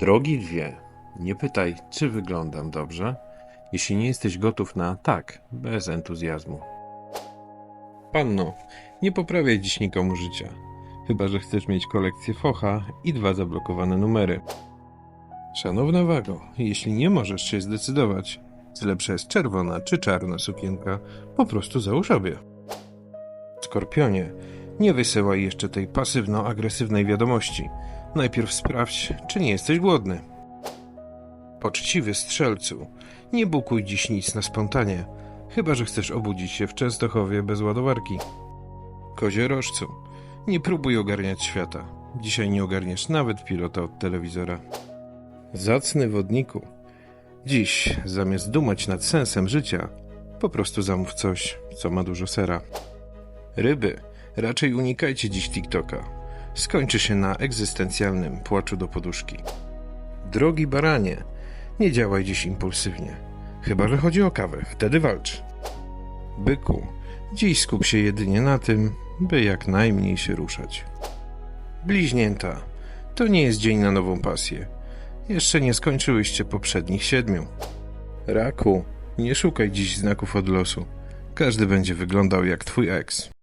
Drogi dwie, nie pytaj, czy wyglądam dobrze, jeśli nie jesteś gotów na tak, bez entuzjazmu. Panno, nie poprawiaj dziś nikomu życia, chyba że chcesz mieć kolekcję focha i dwa zablokowane numery. Szanowna Wago, jeśli nie możesz się zdecydować, czy lepsza jest czerwona czy czarna sukienka, po prostu załóż obie. Skorpionie, nie wysyłaj jeszcze tej pasywno-agresywnej wiadomości. Najpierw sprawdź, czy nie jesteś głodny. Poczciwy strzelcu, nie bukuj dziś nic na spontanie, chyba że chcesz obudzić się w Częstochowie bez ładowarki. Kozierożcu, nie próbuj ogarniać świata. Dzisiaj nie ogarniesz nawet pilota od telewizora. Zacny wodniku, dziś zamiast dumać nad sensem życia, po prostu zamów coś, co ma dużo sera. Ryby, raczej unikajcie dziś TikToka. Skończy się na egzystencjalnym płaczu do poduszki. Drogi baranie, nie działaj dziś impulsywnie. Chyba, że chodzi o kawę, wtedy walcz. Byku, dziś skup się jedynie na tym, by jak najmniej się ruszać. Bliźnięta, to nie jest dzień na nową pasję. Jeszcze nie skończyłyście poprzednich siedmiu. Raku, nie szukaj dziś znaków od losu. Każdy będzie wyglądał jak twój ex.